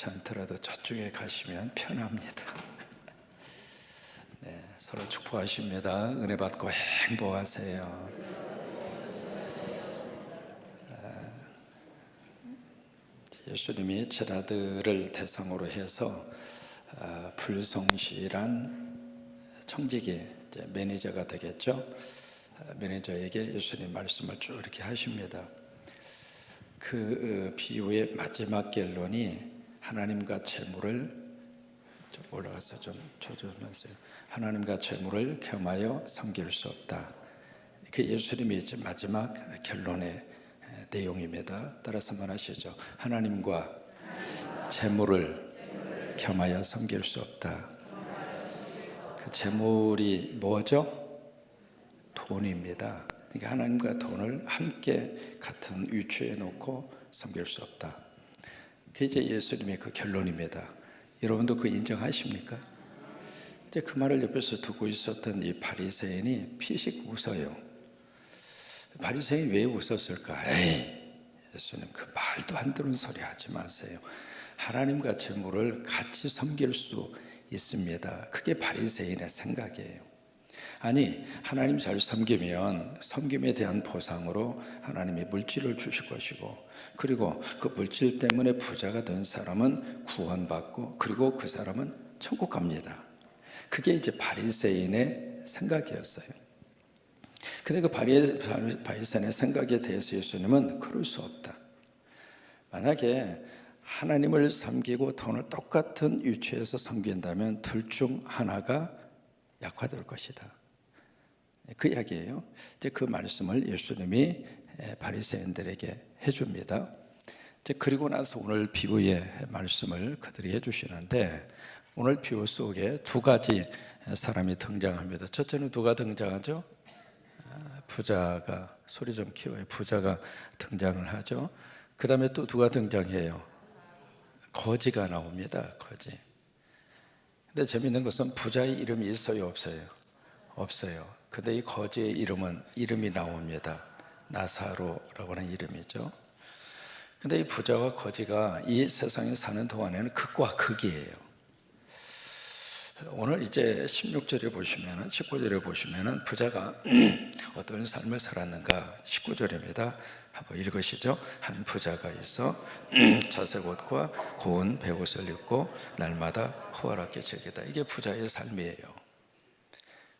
귀찮더라도 저쪽에 가시면 편합니다. 네, 서로 축복하십니다. 은혜 받고 행복하세요. 아, 예수님이 제자들을 대상으로 해서 아, 불성실한 이제 매니저가 되겠죠. 아, 매니저에게 예수님 말씀을 쭉 이렇게 하십니다. 그 어, 비유의 마지막 결론이 하나님과 재물을 좀 올라가서 좀 조절하세요. 하나님과 재물을 겸하여 섬길 수 없다. 그 예수님이 이제 마지막 결론의 내용입니다. 따라서 말하시죠. 하나님과 재물을 겸하여 섬길 수 없다. 그 재물이 뭐죠? 돈입니다. 그러니까 하나님과 돈을 함께 같은 위치에 놓고 섬길 수 없다. 그 이제 예수님의 그 결론입니다. 여러분도 그 인정하십니까? 이제 그 말을 옆에서 두고 있었던 이 바리새인이 피식 웃어요. 바리새인이 왜 웃었을까? 에이, 예수님 그 말도 안 되는 소리 하지 마세요. 하나님과 재물을 같이 섬길 수 있습니다. 그게 바리새인의 생각이에요. 아니 하나님 잘 섬기면 섬김에 대한 보상으로 하나님이 물질을 주실 것이고 그리고 그 물질 때문에 부자가 된 사람은 구원받고 그리고 그 사람은 천국 갑니다. 그게 이제 바리새인의 생각이었어요. 근데 그 바리새인의 생각에 대해서 예수님은 그럴 수 없다. 만약에 하나님을 섬기고 돈을 똑같은 위치에서 섬긴다면 둘 중 하나가 약화될 것이다. 그 이야기예요. 이제 그 말씀을 예수님이 바리새인들에게 해줍니다. 이제 그리고 나서 오늘 비유의 말씀을 그들이 해주시는데 오늘 비유 속에 두 가지 사람이 등장합니다. 첫째는 누가 등장하죠? 아, 부자가 소리 좀 키워요. 부자가 등장을 하죠. 그 다음에 또 누가 등장해요? 거지가 나옵니다. 거지. 근데 재밌는 것은 부자의 이름이 있어요, 없어요? 없어요. 근데 이 거지의 이름은 이름이 나옵니다. 나사로라고 하는 이름이죠. 근데 이 부자와 거지가 이 세상에 사는 동안에는 극과 극이에요. 오늘 이제 16절에 보시면은 19절에 보시면은 부자가 어떤 삶을 살았는가 19절입니다. 한번 읽으시죠. 한 부자가 있어 자색 옷과 고운 배옷을 입고 날마다 호화롭게 즐기다. 이게 부자의 삶이에요.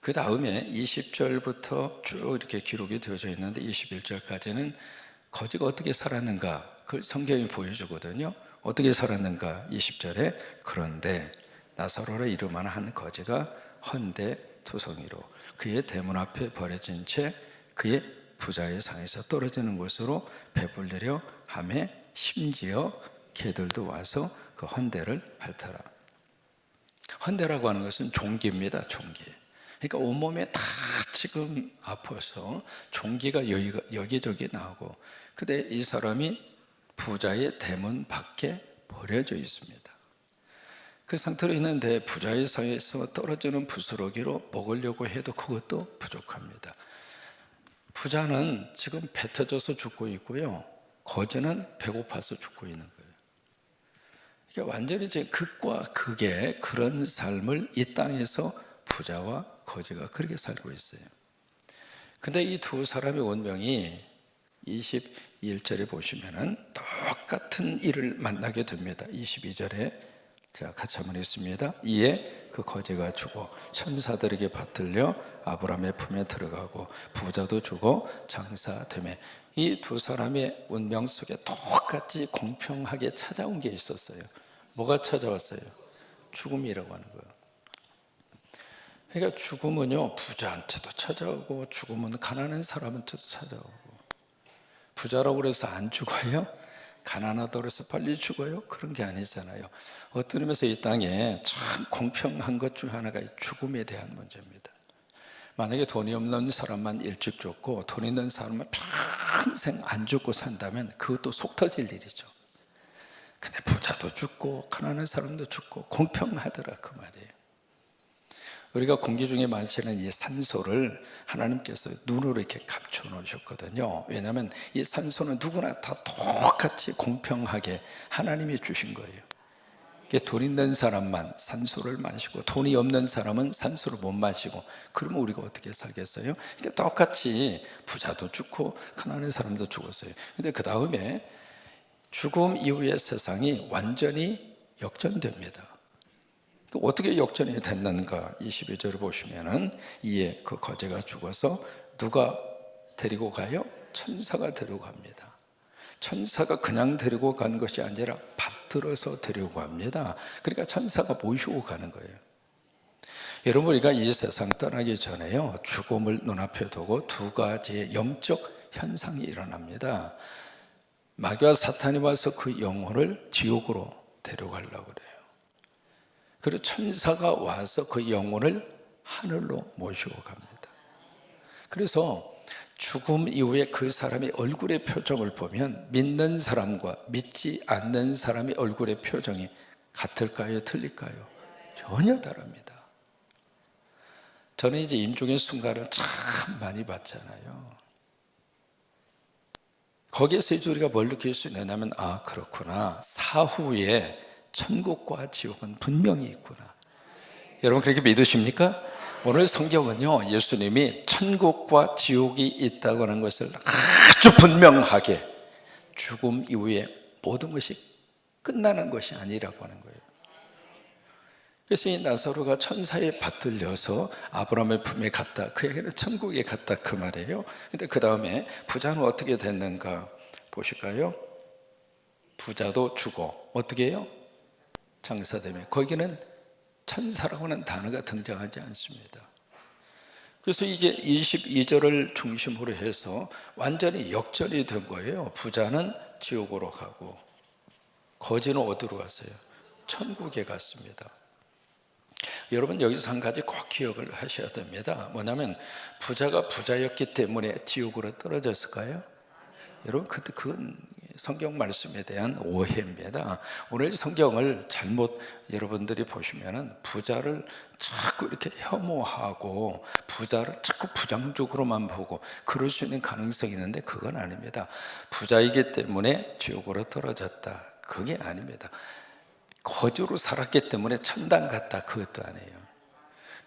그 다음에 20절부터 쭉 이렇게 기록이 되어져 있는데 21절까지는 거지가 어떻게 살았는가 그 성경이 보여주거든요. 어떻게 살았는가 20절에 그런데 나사로라 이름하는 한 거지가 헌데 투성이로 그의 대문 앞에 버려진 채 그의 부자의 상에서 떨어지는 곳으로 배불리려 함에 심지어 개들도 와서 그 헌대를 핥더라. 헌대라고 하는 것은 종기입니다. 종기. 그러니까 온몸에 다 지금 아파서 종기가 여기저기 나오고 근데 이 사람이 부자의 대문 밖에 버려져 있습니다. 그 상태로 있는데 부자의 사이에서 떨어지는 부스러기로 먹으려고 해도 그것도 부족합니다. 부자는 지금 뱉어져서 죽고 있고요. 거지는 배고파서 죽고 있는 거예요. 그러니까 완전히 제 극과 극의 그런 삶을 이 땅에서 부자와 거지가 그렇게 살고 있어요. 근데 이 두 사람의 운명이 22절에 보시면은 똑같은 일을 만나게 됩니다. 22절에 자 같이 한번 읽습니다. 이에 그 거지가 죽어 천사들에게 받들려 아브라함의 품에 들어가고 부자도 죽어 장사되매 이두 사람의 운명 속에 똑같이 공평하게 찾아온 게 있었어요. 뭐가 찾아왔어요? 죽음이라고 하는 거예요. 그러니까 죽음은요 부자한테도 찾아오고 죽음은 가난한 사람한테도 찾아오고 부자라고 그래서 안 죽어요? 가난하다고 해서 빨리 죽어요? 그런 게 아니잖아요. 어떤 의미에서 이 땅에 참 공평한 것 중 하나가 죽음에 대한 문제입니다. 만약에 돈이 없는 사람만 일찍 죽고 돈 있는 사람만 평생 안 죽고 산다면 그것도 속 터질 일이죠. 근데 부자도 죽고 가난한 사람도 죽고 공평하더라 그 말이에요. 우리가 공기 중에 마시는 이 산소를 하나님께서 눈으로 이렇게 감춰 놓으셨거든요. 왜냐하면 이 산소는 누구나 다 똑같이 공평하게 하나님이 주신 거예요. 돈 있는 사람만 산소를 마시고 돈이 없는 사람은 산소를 못 마시고 그러면 우리가 어떻게 살겠어요? 이게 똑같이 부자도 죽고 가난한 사람도 죽었어요. 근데 그 다음에 죽음 이후의 세상이 완전히 역전됩니다. 어떻게 역전이 됐는가? 22절을 보시면은 이에 그 거제가 죽어서 누가 데리고 가요? 천사가 데리고 갑니다. 천사가 그냥 데리고 간 것이 아니라 받들어서 데리고 갑니다. 그러니까 천사가 모시고 가는 거예요. 여러분 우리가 이 세상 떠나기 전에요 죽음을 눈앞에 두고 두 가지의 영적 현상이 일어납니다. 마귀와 사탄이 와서 그 영혼을 지옥으로 데려가려고 그래요. 그리고 천사가 와서 그 영혼을 하늘로 모시고 갑니다. 그래서 죽음 이후에 그 사람의 얼굴의 표정을 보면 믿는 사람과 믿지 않는 사람의 얼굴의 표정이 같을까요? 틀릴까요? 전혀 다릅니다. 저는 이제 임종의 순간을 참 많이 봤잖아요. 거기에서 이제 우리가 뭘 느낄 수 있느냐면, 아, 그렇구나. 사후에 천국과 지옥은 분명히 있구나. 여러분 그렇게 믿으십니까? 오늘 성경은요, 예수님이 천국과 지옥이 있다고 하는 것을 아주 분명하게 죽음 이후에 모든 것이 끝나는 것이 아니라고 하는 거예요. 그래서 이 나사로가 천사에 받들려서 아브라함의 품에 갔다. 그 얘기는 천국에 갔다 그 말이에요. 근데 그 다음에 부자는 어떻게 됐는가 보실까요? 부자도 죽어. 어떻게 해요? 장사되면. 거기는 천사라고 하는 단어가 등장하지 않습니다. 그래서 이게 22절을 중심으로 해서 완전히 역전이 된 거예요. 부자는 지옥으로 가고, 거지는 어디로 갔어요? 천국에 갔습니다. 여러분 여기서 한 가지 꼭 기억을 하셔야 됩니다. 뭐냐면 부자가 부자였기 때문에 지옥으로 떨어졌을까요? 여러분 그건 성경 말씀에 대한 오해입니다. 오늘 성경을 잘못 여러분들이 보시면은 부자를 자꾸 이렇게 혐오하고 부자를 자꾸 부정적으로만 보고 그럴 수 있는 가능성이 있는데 그건 아닙니다. 부자이기 때문에 지옥으로 떨어졌다. 그게 아닙니다. 거주로 살았기 때문에 천당 갔다. 그것도 아니에요.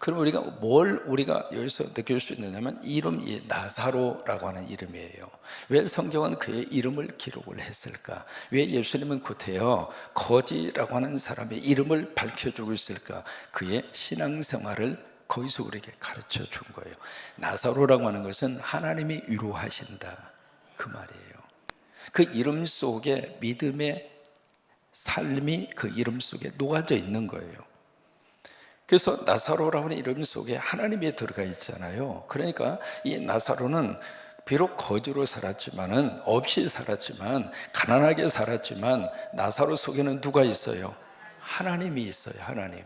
그럼 우리가 뭘 우리가 여기서 느낄 수 있느냐면 이름이 나사로라고 하는 이름이에요. 왜 성경은 그의 이름을 기록을 했을까? 왜 예수님은 구태여 거지라고 하는 사람의 이름을 밝혀주고 있을까? 그의 신앙생활을 거기서 우리에게 가르쳐 준 거예요. 나사로라고 하는 것은 하나님이 위로하신다. 그 말이에요. 그 이름 속에 믿음의 삶이 그 이름 속에 녹아져 있는 거예요. 그래서 나사로라는 이름 속에 하나님이 들어가 있잖아요. 그러니까 이 나사로는 비록 거지로 살았지만은 없이 살았지만 가난하게 살았지만 나사로 속에는 누가 있어요? 하나님이 있어요. 하나님.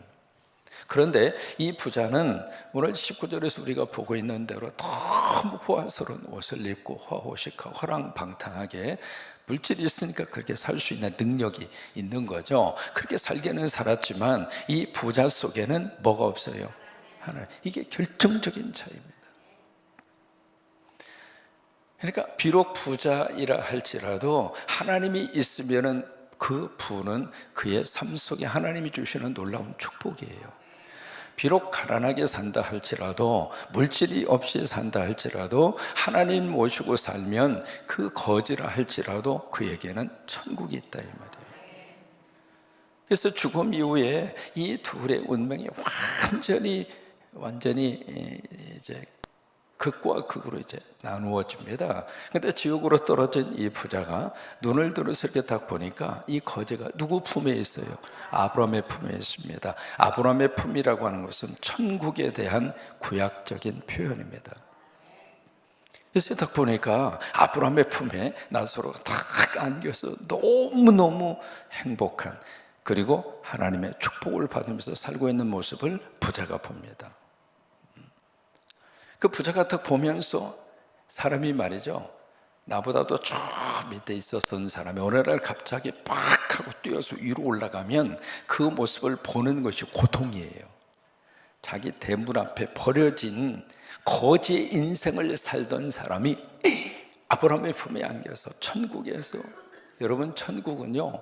그런데 이 부자는 오늘 19절에서 우리가 보고 있는 대로 너무 호화스러운 옷을 입고 화호식하고 허랑방탕하게 물질이 있으니까 그렇게 살 수 있는 능력이 있는 거죠. 그렇게 살게는 살았지만 이 부자 속에는 뭐가 없어요? 하나. 이게 결정적인 차이입니다. 그러니까 비록 부자이라 할지라도 하나님이 있으면은 그 부는 그의 삶 속에 하나님이 주시는 놀라운 축복이에요. 비록 가난하게 산다 할지라도 물질이 없이 산다 할지라도 하나님 모시고 살면 그 거지라 할지라도 그에게는 천국이 있다 이 말이에요. 그래서 죽음 이후에 이 둘의 운명이 완전히 완전히 이제 극과 극으로 이제 나누어집니다. 근데 지옥으로 떨어진 이 부자가 눈을 들어서 이렇게 딱 보니까 이 거제가 누구 품에 있어요? 아브라함의 품에 있습니다. 아브라함의 품이라고 하는 것은 천국에 대한 구약적인 표현입니다. 그래서 딱 보니까 아브라함의 품에 나사로가 딱 안겨서 너무너무 행복한 그리고 하나님의 축복을 받으면서 살고 있는 모습을 부자가 봅니다. 그 부자가 딱 보면서 사람이 말이죠. 나보다도 저 밑에 있었던 사람이 어느 날 갑자기 팍 하고 뛰어서 위로 올라가면 그 모습을 보는 것이 고통이에요. 자기 대문 앞에 버려진 거지 인생을 살던 사람이 아브라함의 품에 안겨서 천국에서 여러분 천국은요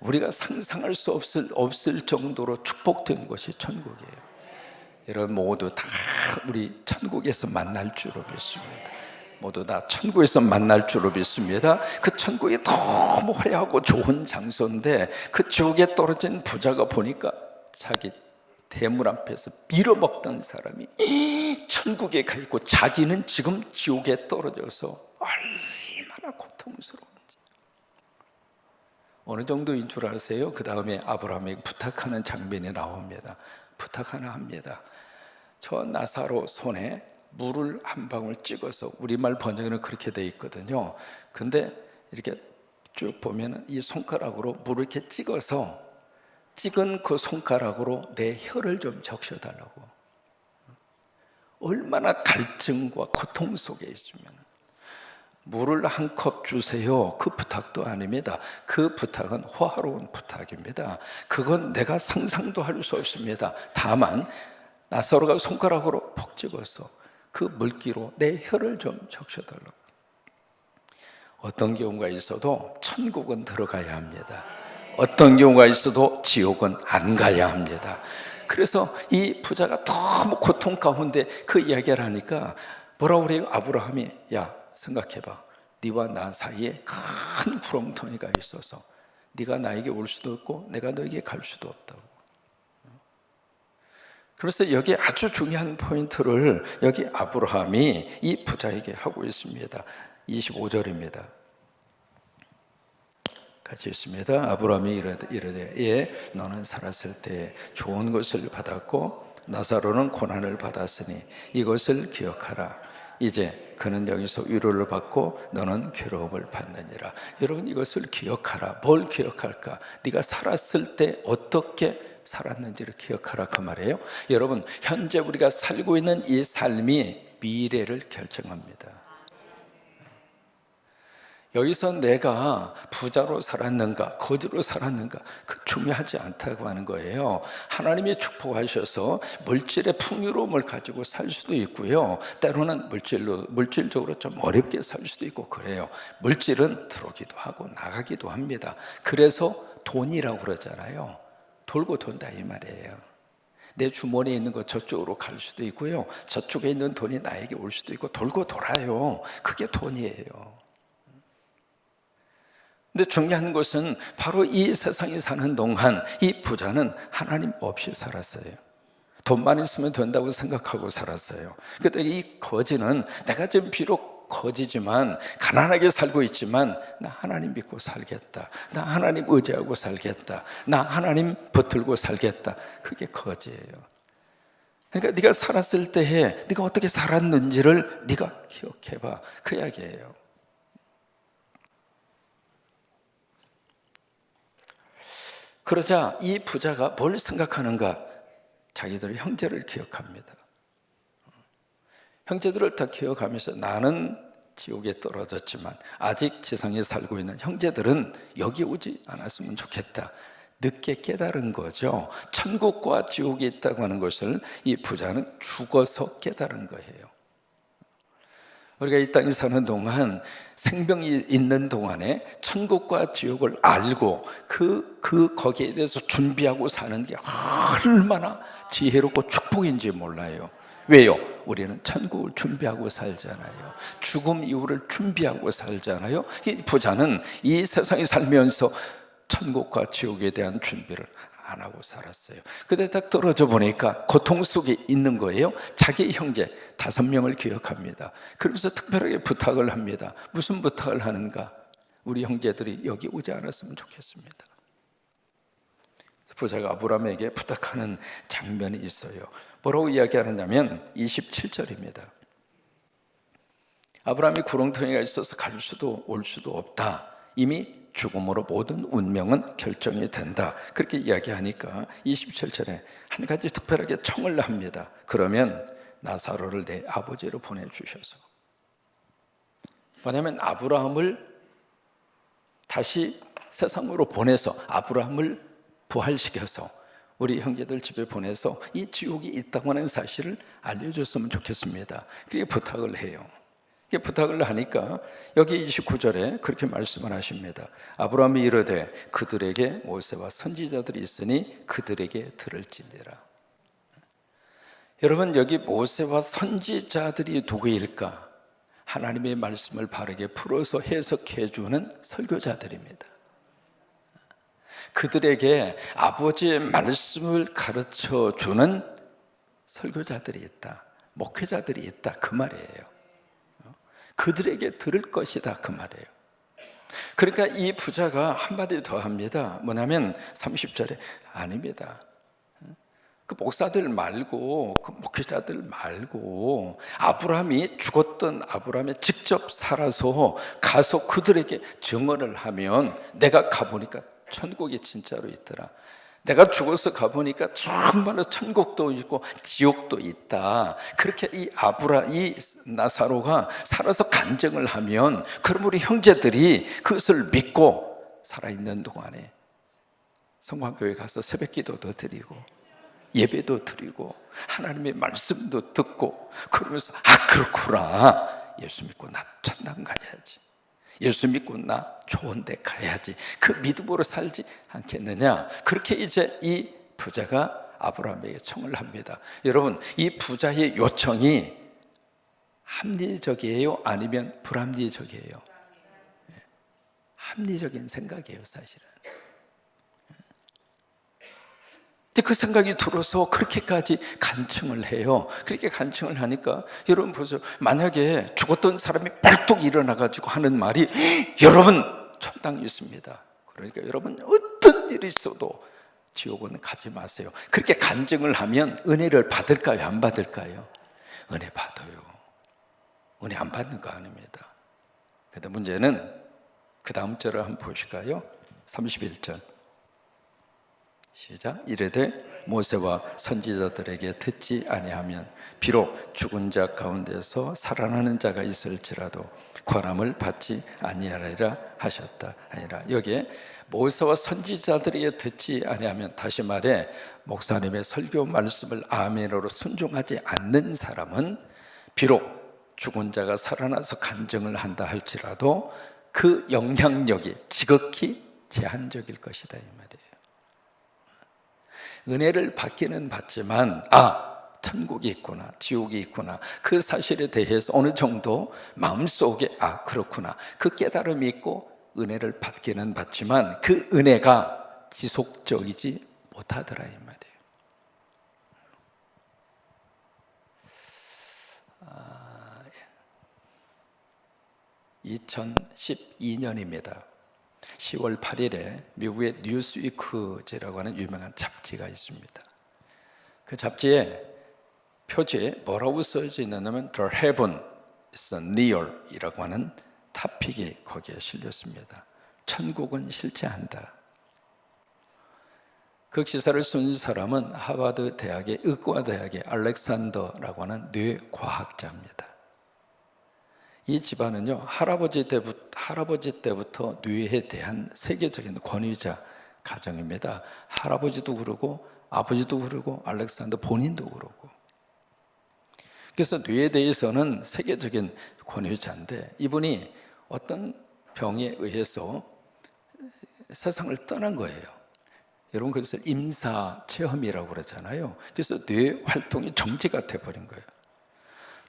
우리가 상상할 수 없을 없을 정도로 축복된 곳이 천국이에요. 여러분 모두 다 우리 천국에서 만날 줄로 믿습니다. 모두 다 천국에서 만날 줄로 믿습니다. 그 천국이 너무 화려하고 좋은 장소인데 그 지옥에 떨어진 부자가 보니까 자기 대물 앞에서 빌어먹던 사람이 천국에 가 있고 자기는 지금 지옥에 떨어져서 얼마나 고통스러운지 어느 정도인 줄 아세요? 그 다음에 아브라함에게 부탁하는 장면이 나옵니다. 부탁 하나 합니다. 저 나사로 손에 물을 한 방울 찍어서 우리말 번역에는 그렇게 돼 있거든요. 근데 이렇게 쭉 보면 이 손가락으로 물을 이렇게 찍어서 찍은 그 손가락으로 내 혀를 좀 적셔달라고. 얼마나 갈증과 고통 속에 있으면 물을 한 컵 주세요. 그 부탁도 아닙니다. 그 부탁은 호화로운 부탁입니다. 그건 내가 상상도 할 수 없습니다. 다만 나사로가 손가락으로 푹 집어서 그 물기로 내 혀를 좀 적셔달라고. 어떤 경우가 있어도 천국은 들어가야 합니다. 어떤 경우가 있어도 지옥은 안 가야 합니다. 그래서 이 부자가 너무 고통 가운데 그 이야기를 하니까 뭐라고 그래요? 아브라함이 야 생각해봐. 네와 나 사이에 큰 구렁텅이가 있어서 네가 나에게 올 수도 없고 내가 너에게 갈 수도 없다고. 그래서 여기 아주 중요한 포인트를 여기 아브라함이 이 부자에게 하고 있습니다. 25절입니다. 같이 있습니다. 아브라함이 이르되, 이르되 예 너는 살았을 때 좋은 것을 받았고 나사로는 고난을 받았으니 이것을 기억하라. 이제 그는 여기서 위로를 받고 너는 괴로움을 받느니라. 여러분 이것을 기억하라. 뭘 기억할까? 네가 살았을 때 어떻게 살았는지를 기억하라 그 말이에요. 여러분 현재 우리가 살고 있는 이 삶이 미래를 결정합니다. 여기서 내가 부자로 살았는가, 거지로 살았는가, 그 중요하지 않다고 하는 거예요. 하나님이 축복하셔서 물질의 풍요로움을 가지고 살 수도 있고요. 때로는 물질로, 물질적으로 좀 어렵게 살 수도 있고 그래요. 물질은 들어오기도 하고 나가기도 합니다. 그래서 돈이라고 그러잖아요. 돌고 돈다 이 말이에요. 내 주머니에 있는 거 저쪽으로 갈 수도 있고요. 저쪽에 있는 돈이 나에게 올 수도 있고 돌고 돌아요. 그게 돈이에요. 근데 중요한 것은 바로 이 세상에 사는 동안 이 부자는 하나님 없이 살았어요. 돈만 있으면 된다고 생각하고 살았어요. 근데 이 거지는 내가 지금 비록 거지지만 가난하게 살고 있지만 나 하나님 믿고 살겠다. 나 하나님 의지하고 살겠다. 나 하나님 붙들고 살겠다. 그게 거지예요. 그러니까 네가 살았을 때에 네가 어떻게 살았는지를 네가 기억해 봐. 그 이야기예요. 그러자 이 부자가 뭘 생각하는가? 자기들 형제를 기억합니다. 형제들을 다 기억하면서 나는 지옥에 떨어졌지만 아직 지상에 살고 있는 형제들은 여기 오지 않았으면 좋겠다. 늦게 깨달은 거죠. 천국과 지옥이 있다고 하는 것을 이 부자는 죽어서 깨달은 거예요. 우리가 이 땅에 사는 동안 생명이 있는 동안에 천국과 지옥을 알고 그, 그 거기에 대해서 준비하고 사는 게 얼마나 지혜롭고 축복인지 몰라요. 왜요? 우리는 천국을 준비하고 살잖아요. 죽음 이후를 준비하고 살잖아요. 이 부자는 이 세상에 살면서 천국과 지옥에 대한 준비를 안 하고 살았어요. 그때 딱 떨어져 보니까 고통 속에 있는 거예요. 자기 형제 다섯 명을 기억합니다. 그러면서 특별하게 부탁을 합니다. 무슨 부탁을 하는가? 우리 형제들이 여기 오지 않았으면 좋겠습니다. 부자가 아브라함에게 부탁하는 장면이 있어요. 뭐라고 이야기하느냐면 27절입니다. 아브라함이 구렁텅이가 있어서 갈 수도 올 수도 없다. 이미 죽음으로 모든 운명은 결정이 된다. 그렇게 이야기하니까 27절에 한 가지 특별하게 청을 합니다. 그러면 나사로를 내 아버지로 보내주셔서. 뭐냐면 아브라함을 다시 세상으로 보내서 아브라함을 부활시켜서 우리 형제들 집에 보내서 이 지옥이 있다고 하는 사실을 알려줬으면 좋겠습니다. 그렇게 부탁을 해요. 이렇게 부탁을 하니까 여기 29절에 그렇게 말씀을 하십니다. 아브라함이 이르되 그들에게 모세와 선지자들이 있으니 그들에게 들을지니라. 여러분 여기 모세와 선지자들이 누구일까? 하나님의 말씀을 바르게 풀어서 해석해 주는 설교자들입니다. 그들에게 아버지의 말씀을 가르쳐 주는 설교자들이 있다. 목회자들이 있다. 그 말이에요. 그들에게 들을 것이다. 그 말이에요. 그러니까 이 부자가 한마디 더 합니다. 뭐냐면 30절에 아닙니다. 그 목사들 말고 그 목회자들 말고 아브라함이 죽었던 아브라함이 직접 살아서 가서 그들에게 증언을 하면 내가 가보니까 천국이 진짜로 있더라. 내가 죽어서 가보니까 정말로 천국도 있고 지옥도 있다. 그렇게 이 아브라, 이 나사로가 살아서 간증을 하면 그럼 우리 형제들이 그것을 믿고 살아있는 동안에 성광교회 가서 새벽 기도도 드리고 예배도 드리고 하나님의 말씀도 듣고 그러면서 아 그렇구나 예수 믿고 나 천당 가야지 예수 믿고 나 좋은 데 가야지. 그 믿음으로 살지 않겠느냐? 그렇게 이제 이 부자가 아브라함에게 청을 합니다. 여러분 이 부자의 요청이 합리적이에요? 아니면 불합리적이에요? 예. 합리적인 생각이에요 사실은 그 생각이 들어서 그렇게까지 간청을 해요. 그렇게 간청을 하니까 여러분 보세요. 만약에 죽었던 사람이 벌떡 일어나가지고 하는 말이 여러분 천당이 있습니다. 그러니까 여러분 어떤 일이 있어도 지옥은 가지 마세요. 그렇게 간증을 하면 은혜를 받을까요? 안 받을까요? 은혜 받아요. 은혜 안 받는 거 아닙니다. 근데 문제는 그 다음 절을 한번 보실까요? 31절. 시작 이르되 모세와 선지자들에게 듣지 아니하면 비록 죽은 자 가운데서 살아나는 자가 있을지라도 권함을 받지 아니하리라 하셨다 아니라 여기에 모세와 선지자들에게 듣지 아니하면 다시 말해 목사님의 설교 말씀을 아멘으로 순종하지 않는 사람은 비록 죽은 자가 살아나서 간증을 한다 할지라도 그 영향력이 지극히 제한적일 것이다 이 말이에요. 은혜를 받기는 받지만 아 천국이 있구나 지옥이 있구나 그 사실에 대해서 어느 정도 마음속에 아 그렇구나 그 깨달음이 있고 은혜를 받기는 받지만 그 은혜가 지속적이지 못하더라 이 말이에요. 아, 2012년입니다. 10월 8일에 미국의 뉴스위크지라고 하는 유명한 잡지가 있습니다. 그 잡지에 표지에 뭐라고 써져 있냐면 The Heaven is Near이라고 하는 타픽이 거기에 실렸습니다. 천국은 실제한다. 그 기사를 쓴 사람은 하버드 대학의 의과대학의 알렉산더라고 하는 뇌과학자입니다. 이 집안은요 할아버지 때부터 할아버지 때부터 뇌에 대한 세계적인 권위자 가정입니다. 할아버지도 그러고 아버지도 그러고 알렉산더 본인도 그러고. 그래서 뇌에 대해서는 세계적인 권위자인데 이분이 어떤 병에 의해서 세상을 떠난 거예요. 여러분 그래서 임사 체험이라고 그러잖아요. 그래서 뇌 활동이 정지가 돼 버린 거예요.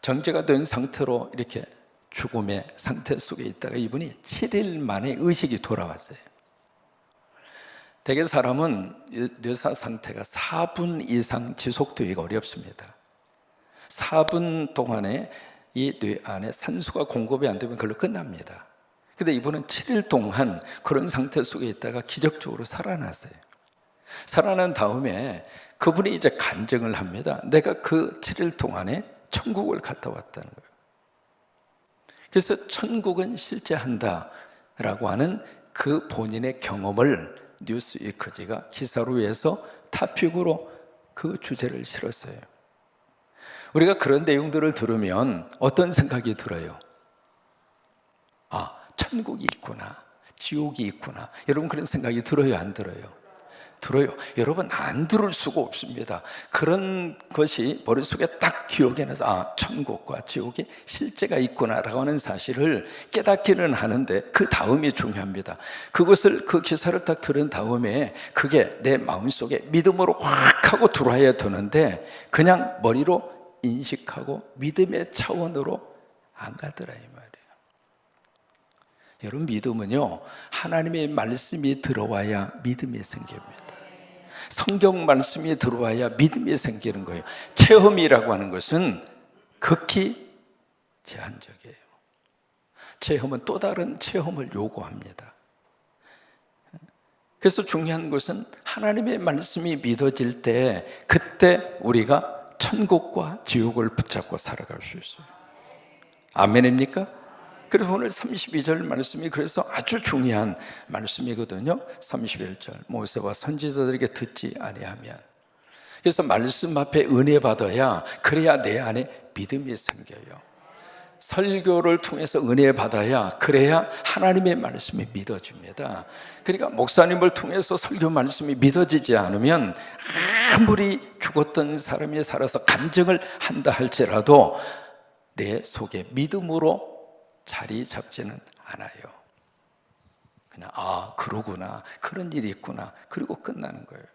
정지가 된 상태로 이렇게 죽음의 상태 속에 있다가 이분이 7일 만에 의식이 돌아왔어요. 대개 사람은 뇌사 상태가 4분 이상 지속되기가 어렵습니다. 4분 동안에 이 뇌 안에 산소가 공급이 안 되면 그걸로 끝납니다. 근데 이분은 7일 동안 그런 상태 속에 있다가 기적적으로 살아났어요. 살아난 다음에 그분이 이제 간증을 합니다. 내가 그 7일 동안에 천국을 갔다 왔다는 거예요. 그래서 천국은 실제한다라고 하는 그 본인의 경험을 뉴스위크지가 기사로 해서 타픽으로 그 주제를 실었어요. 우리가 그런 내용들을 들으면 어떤 생각이 들어요? 아, 천국이 있구나. 지옥이 있구나. 여러분 그런 생각이 들어요, 안 들어요? 들어요. 여러분 안 들을 수가 없습니다. 그런 것이 머릿속에 딱 기억에 나서 아 천국과 지옥이 실제가 있구나라고 하는 사실을 깨닫기는 하는데 그 다음이 중요합니다. 그것을 그 기사를 딱 들은 다음에 그게 내 마음속에 믿음으로 확 하고 들어와야 되는데 그냥 머리로 인식하고 믿음의 차원으로 안 가더라 이 말이에요. 여러분 믿음은요 하나님의 말씀이 들어와야 믿음이 생깁니다. 성경 말씀이 들어와야 믿음이 생기는 거예요. 체험이라고 하는 것은 극히 제한적이에요. 체험은 또 다른 체험을 요구합니다. 그래서 중요한 것은 하나님의 말씀이 믿어질 때 그때 우리가 천국과 지옥을 붙잡고 살아갈 수 있어요. 아멘입니까? 그래서 오늘 32절 말씀이 그래서 아주 중요한 말씀이거든요. 31절 모세와 선지자들에게 듣지 아니하면 그래서 말씀 앞에 은혜 받아야 그래야 내 안에 믿음이 생겨요. 설교를 통해서 은혜 받아야 그래야 하나님의 말씀이 믿어집니다. 그러니까 목사님을 통해서 설교 말씀이 믿어지지 않으면 아무리 죽었던 사람이 살아서 간증을 한다 할지라도 내 속에 믿음으로 자리 잡지는 않아요. 그냥 아 그러구나 그런 일이 있구나 그리고 끝나는 거예요.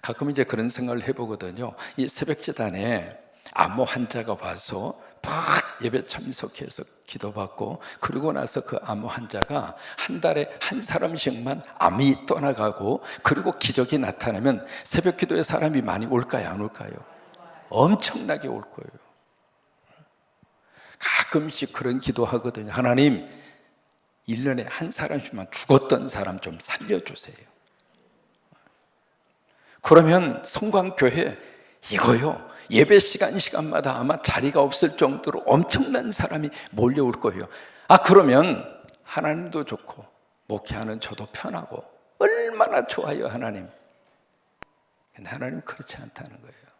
가끔 이제 그런 생각을 해보거든요. 이 새벽재단에 암모 환자가 와서 막 예배 참석해서 기도받고 그리고 나서 그 암 환자가 한 달에 한 사람씩만 암이 떠나가고 그리고 기적이 나타나면 새벽 기도에 사람이 많이 올까요 안 올까요? 엄청나게 올 거예요. 가끔씩 그런 기도하거든요. 하나님, 1년에 한 사람씩만 죽었던 사람 좀 살려주세요. 그러면 성광교회 이거요. 예배 시간 시간마다 아마 자리가 없을 정도로 엄청난 사람이 몰려올 거예요. 아, 그러면 하나님도 좋고, 목회하는 저도 편하고, 얼마나 좋아요, 하나님. 근데 하나님 그렇지 않다는 거예요.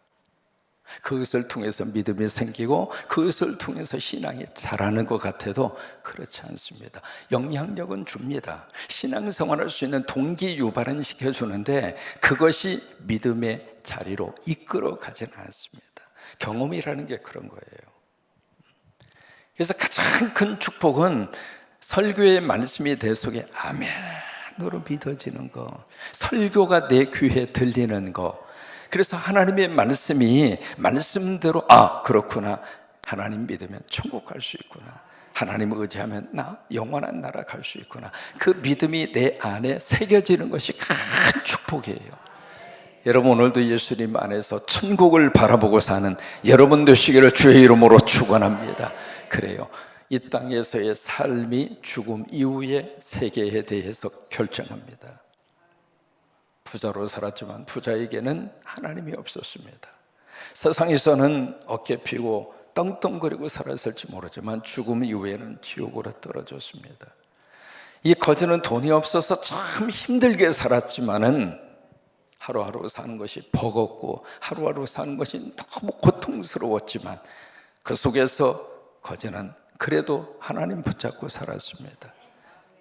그것을 통해서 믿음이 생기고 그것을 통해서 신앙이 자라는 것 같아도 그렇지 않습니다. 영향력은 줍니다. 신앙 생활할 수 있는 동기 유발은 시켜주는데 그것이 믿음의 자리로 이끌어 가지는 않습니다. 경험이라는 게 그런 거예요. 그래서 가장 큰 축복은 설교의 말씀이 내 속에 아멘 으로 믿어지는 거, 설교가 내 귀에 들리는 거, 그래서 하나님의 말씀이 말씀대로 아 그렇구나. 하나님 믿으면 천국 갈 수 있구나. 하나님 의지하면 나 영원한 나라 갈 수 있구나. 그 믿음이 내 안에 새겨지는 것이 큰 축복이에요. 여러분 오늘도 예수님 안에서 천국을 바라보고 사는 여러분 되시기를 주의 이름으로 축원합니다. 그래요. 이 땅에서의 삶이 죽음 이후의 세계에 대해서 결정합니다 부자로 살았지만 부자에게는 하나님이 없었습니다. 세상에서는 어깨 피고 떵떵거리고 살았을지 모르지만 죽음 이후에는 지옥으로 떨어졌습니다. 이 거지는 돈이 없어서 참 힘들게 살았지만은 하루하루 사는 것이 버겁고 하루하루 사는 것이 너무 고통스러웠지만 그 속에서 거지는 그래도 하나님 붙잡고 살았습니다.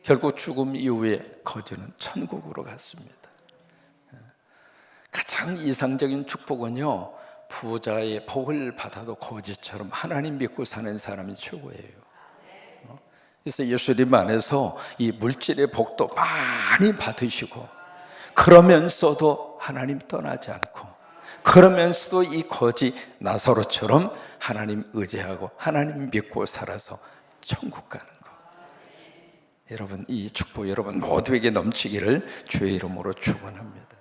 결국 죽음 이후에 거지는 천국으로 갔습니다. 가장 이상적인 축복은요, 부자의 복을 받아도 거지처럼 하나님 믿고 사는 사람이 최고예요. 어? 그래서 예수님 안에서 이 물질의 복도 많이 받으시고, 그러면서도 하나님 떠나지 않고, 그러면서도 이 거지 나사로처럼 하나님 의지하고 하나님 믿고 살아서 천국 가는 거. 여러분 이 축복 여러분 모두에게 넘치기를 주의 이름으로 축원합니다.